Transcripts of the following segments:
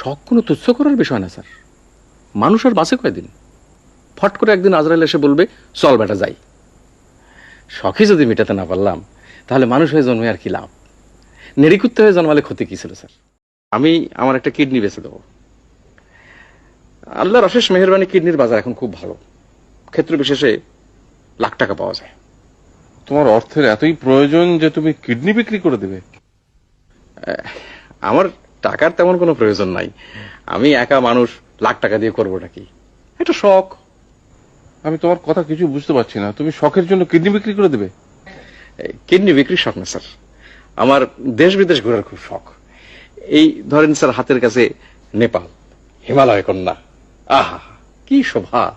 শখ কোনো তুচ্ছ করার বিষয় না স্যার। মানুষ আর বাঁচে কয়দিন? ফট করে একদিন আজরাইল এসে বলবে চল বেটা যাই। শখই যদি মেটাতে না পারলাম তাহলে মানুষ হয়ে জন্মে আর কি লাভ? নেড়িকুত্তে হয়ে জন্মালে ক্ষতি কি ছিল স্যার? আমি আমার একটা কিডনি বেছে দেবো। আল্লাহর অশেষ মেহরবানি কিডনির বাজার এখন খুব ভালো। ক্ষেত্র বিশেষে লাখ টাকা পাওয়া যায়। তোমার অর্থের এতই প্রয়োজন যে তুমি কিডনি বিক্রি করে দেবে। আমার টাকার তেমন কোনো প্রয়োজন নাই। আমি একা মানুষ লাখ টাকা দিয়ে করব নাকি? এটা শখ। আমি তোমার কথা কিছু বুঝতে পারছি না। তুমি শখের জন্য কিডনি বিক্রি করে দেবে? কিডনি বিক্রির শখ না স্যার। আমার দেশ বিদেশ ঘোরার খুব শখ। এই ধরেন স্যার হাতের কাছে নেপাল হিমালয় কন্যা। আহা কি শোভা!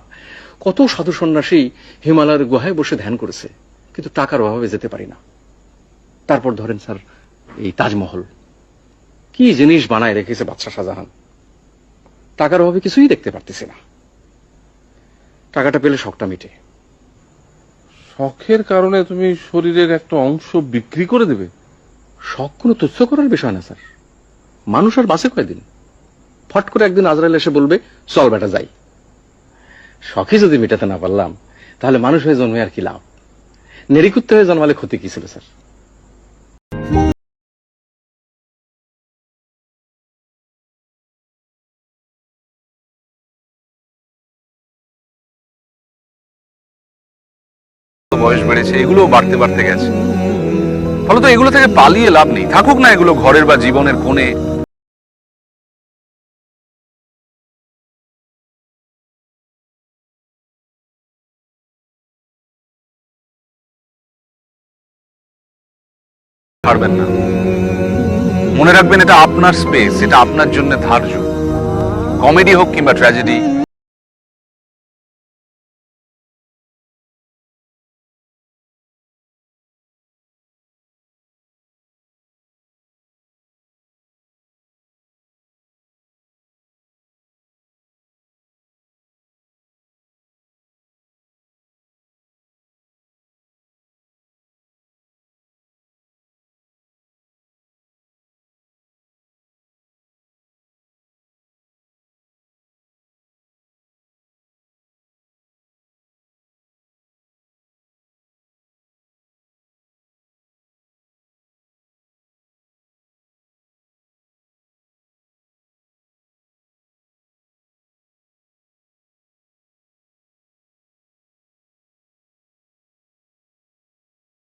কত সাধু সন্ন্যাসী হিমালয়ের গুহায় বসে ধ্যান করেছে কিন্তু টাকার অভাবে যেতে পারি না। তারপর ধরেন স্যার এই তাজমহল। কি জিনিস বানায় রেখেছে বাদশাহ শাহজাহান? টাকার অভাবে কিছুই দেখতে পারতেছি না। টাকাটা পেলে শখটা মিটে। শখের কারণে তুমি শরীরের একটা অংশ বিক্রি করে দেবে? শখ কোনো তুচ্ছ করার বিষয় না স্যার। মানুষ আর বাসে কয়দিন? ফট করে একদিন আজরাইল এসে বলবে চল বেটা যাই। শখই যদি মেটাতে না পারলাম তাহলে মানুষ হয়ে জন্মে আর কি লাভ? নেড়িকুত্তে হয়ে জন্মালে ক্ষতি কি ছিল স্যার? বয়স বেড়েছে, এগুলোও বাড়তে বাড়তে গেছে। ফলত এগুলো থেকে পালিয়ে লাভ নেই। থাকুক না এগুলো ঘরের বা জীবনের কোণে। পারবেন না। মনে রাখবেন, এটা আপনার স্পেস এটা আপনার জন্য ধার্য। কমেডি হোক কিংবা ট্র্যাজেডি